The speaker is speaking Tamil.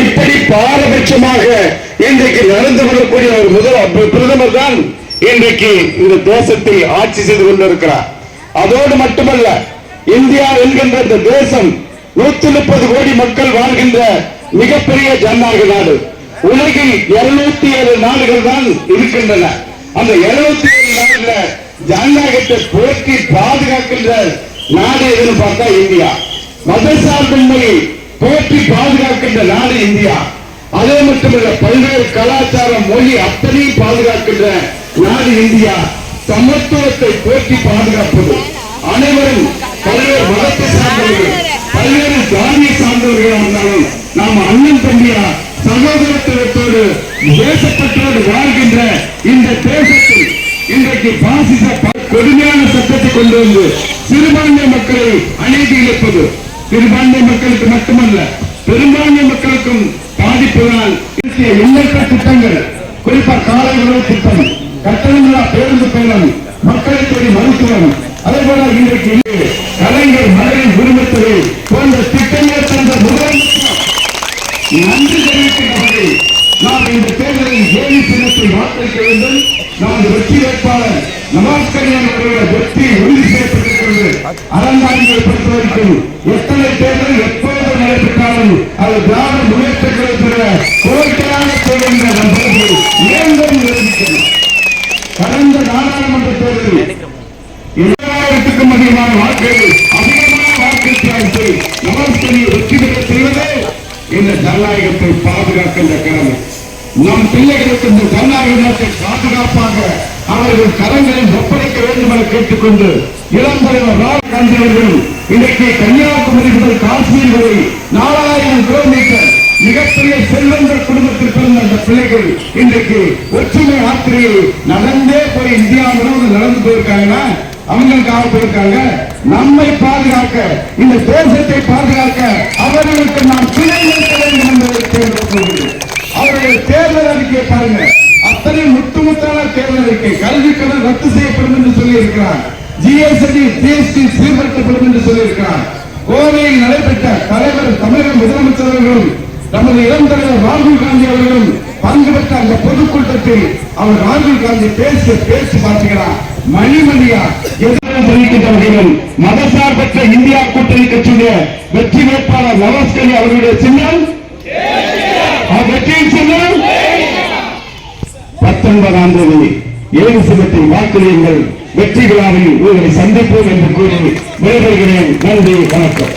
இப்படி பாரபட்சமாக இன்றைக்கு நடந்து கொள்ளக்கூடிய ஒரு முதல் பிரதமர் தான் இன்றைக்கு இந்த தேசத்தில் ஆட்சி செய்து கொண்டிருக்கிறார். அதோடு மட்டுமல்ல இந்தியா என்கின்ற இந்த தேசம் நூத்தி முப்பது கோடி மக்கள் வாழ்கின்ற மிகப்பெரிய ஜனநாயக நாடு. உலகில் இருநூத்தி ஏழு நாடுகள் தான் இருக்கின்றன. அந்த இருநூத்தி ஏழு நாடுல ஜனநாயகத்தை போற்றி பாதுகாக்கின்ற நாடு எதுன்னு பார்த்தா இந்தியா. மதசார்பின்மையை போற்றி பாதுகாக்கின்ற நாடு இந்தியா. அதே மட்டுமல்ல பல்வேறு கலாச்சார மொழி அத்தனையும் பாதுகாக்கின்ற நாடு இந்தியா. சமத்துவத்தை போற்றி பாதுகாப்பது. அனைவரும் பல்வேறு மதத்தை சார்ந்தவர்கள் பல்வேறு ஜாதியை சார்ந்தவர்களாக இருந்தாலும் நாம் அண்ணன் தம்பியா சகோதரத்துவத்தோடு தேசப்பற்றோடு வாழ்கின்ற இந்த தேசத்தில் இன்றைக்கு பாசிச கொடுமையான சட்டத்தை கொண்டு வந்து சிறுபான்மை மக்களை அநீதி இழப்பது. சிறுபான்மை மக்களுக்கு மட்டுமல்ல பெரும்பான்மை மக்களுக்கும் பாதிப்புகளால் எண்ணற்ற திட்டங்கள் குறிப்பா காலை உணவு திட்டம் கட்டணங்களா பேருந்து பயணம் மக்களுக்கு மருத்துவம் அதே போல இன்றைக்கு கலைஞர் மகளிர் உரிமத்துறை போன்ற திட்டங்கள் தந்த முதலமைச்சர் நன்றி தெரிவிக்கின்ற நாம் இந்த தேர்தலில் ஏழு சின்னத்தை வாக்களிக்க வேண்டும். நமது வெற்றி வேட்பாளர் நவாஸ் கல்யாண் அவர்களோட வெற்றி உறுதி செய்யப்பட்டிருக்கிறது அறந்தாங்கியை பொறுத்தவரைக்கும் எத்தனை தேர்தல் எப்போது நடைபெற்றாலும் அது திராவிட முன்னேற்றங்களை பெற கோரிக்கையாக செய்கின்ற நண்பர்கள் மீண்டும் நிரூபிக்கணும் கடந்த நாடாளுமன்ற தேர்தலில் இரண்டாயிரத்துக்கும் அதிகமான வாக்குகள் அதிகமான வாக்கு தியாகத்தை நவாஸ்கனி வெற்றி பெற செய்வதே இந்த ஜனநாயகத்தை பாதுகாக்கின்ற கடமை. நம் பிள்ளைகளுக்கு இந்த ஜனநாயகத்தை பாதுகாப்பாக அவர்கள் கரங்களில் ஒப்படைக்க வேண்டும் என கேட்டுக்கொண்டு இளம் தலைவர் ராகுல் காந்தி அவர்கள் இன்றைக்கு கன்னியாகுமரி முதல் காஷ்மீர் வரை நாலாயிரம் கிலோமீட்டர் மிகப்பெரிய செல்வங்கள் குடும்பத்தில் பிறந்த அந்த பிள்ளைகள் இன்றைக்கு ஒற்றுமை ஆத்திரையை நடந்தே போய் இந்தியா முழுவதும் நடந்து போயிருக்காங்கன்னா அவங்களுக்காக போயிருக்காங்க. நம்மை பாதுகாக்க இந்த தேசத்தை பாதுகாக்க அவர்களுக்கு நாம் துணை நிற்க வேண்டும் என்பதை அவருடைய தேர்தல் அறிக்கையை பாருங்க ரத்து செய்யப்படும் என்று சொல்லி இருக்கிறார் ஜிஎஸ்டி ஜிஎஸ்டி சீர்படுத்தப்படும் என்று சொல்லி இருக்கிறார் கோவையில் நடைபெற்ற தலைவர் தமிழக முதலமைச்சர் அவர்களும் நமது இளம் தலைவர் ராகுல் காந்தி அவர்களும் பங்கு பெற்ற அந்த பொதுக்கூட்டத்தில் அவர் ராகுல் காந்தி பேசிய பேச்சு பார்த்தீங்கன்னா மணிமணியா? வகையிலும் மதசார்பற்ற இந்தியா கூட்டணி கட்சியுடைய வெற்றி வேட்பாளர் நவாஸ்கனி அவர்களுடைய சின்னம்? வெற்றியின் சின்னம்? பத்தொன்பதாம் தேதி. ஏழு சின்னத்தை வாக்களியுங்கள் வெற்றி விழாவில் உங்களை சந்திப்போம் என்று கூறி விடைபெறுகிறேன். நன்றி வணக்கம்.